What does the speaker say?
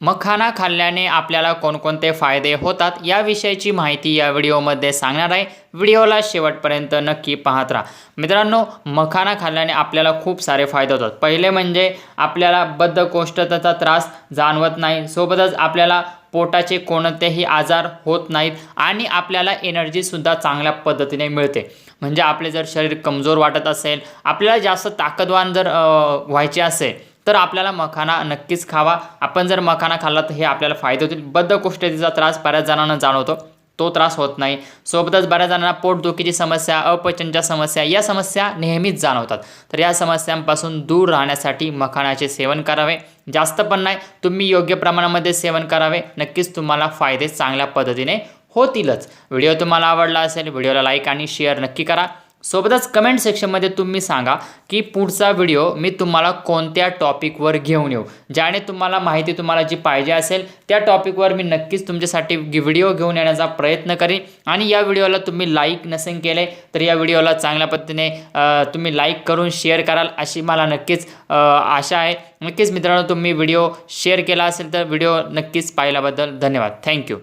मखाना खाल्ल्याने आपल्याला कोणकोणते फायदे होतात याविषयीची माहिती या व्हिडिओमध्ये सांगणार आहे. व्हिडिओला शेवटपर्यंत नक्की पाहत राहा. मित्रांनो मखाना खाल्ल्याने आपल्याला खूप सारे फायदे होतात. पहिले म्हणजे आपल्याला बद्धकोष्ठतेचा त्रास जाणवत नाही. सोबतच आपल्याला पोटाचे कोणतेही आजार होत नाहीत आणि आपल्याला एनर्जीसुद्धा चांगल्या पद्धतीने मिळते. म्हणजे आपले जर शरीर कमजोर वाटत असेल आपल्याला जास्त ताकदवान जर व्हायचे असेल तर आपल्याला मखाना नक्कीच खावा. आपण जर मखाना खाल्ला तर हे आपल्याला फायदे होतील. बद्धकोष्ठतेचा त्रास बऱ्याच जणांना जाणवतो. तो त्रास होत नाही. सोबतच बऱ्याच जणांना पोटदुखीची समस्या अपचनच्या समस्या या समस्या नेहमीच जाणवतात. तर या समस्यांपासून दूर राहण्यासाठी मखाण्याचे सेवन करावे. जास्त पण नाही तुम्ही योग्य प्रमाणामध्ये सेवन करावे. नक्कीच तुम्हाला फायदे चांगल्या पद्धतीने होतीलच. व्हिडिओ तुम्हाला आवडला असेल व्हिडिओला लाईक आणि शेअर नक्की करा. सोबतच कमेंट सेक्शनमध्ये तुम्ही सांगा की पुढचा व्हिडिओ मी तुम्हाला कोणत्या टॉपिकवर घेऊन येऊ. ज्याने तुम्हाला माहिती तुम्हाला जी पाहिजे असेल त्या टॉपिकवर मी नक्कीच तुमच्यासाठी व्हिडिओ घेऊन येण्याचा प्रयत्न करीन. आणि या व्हिडिओला तुम्ही लाईक नसेल केले तर या व्हिडिओला चांगल्या पद्धतीने तुम्ही लाईक करून शेअर कराल अशी मला नक्कीच आशा आहे. नक्कीच मित्रांनो तुम्ही व्हिडिओ शेअर केला असेल तर व्हिडिओ नक्कीच पाहिल्याबद्दल धन्यवाद. थँक्यू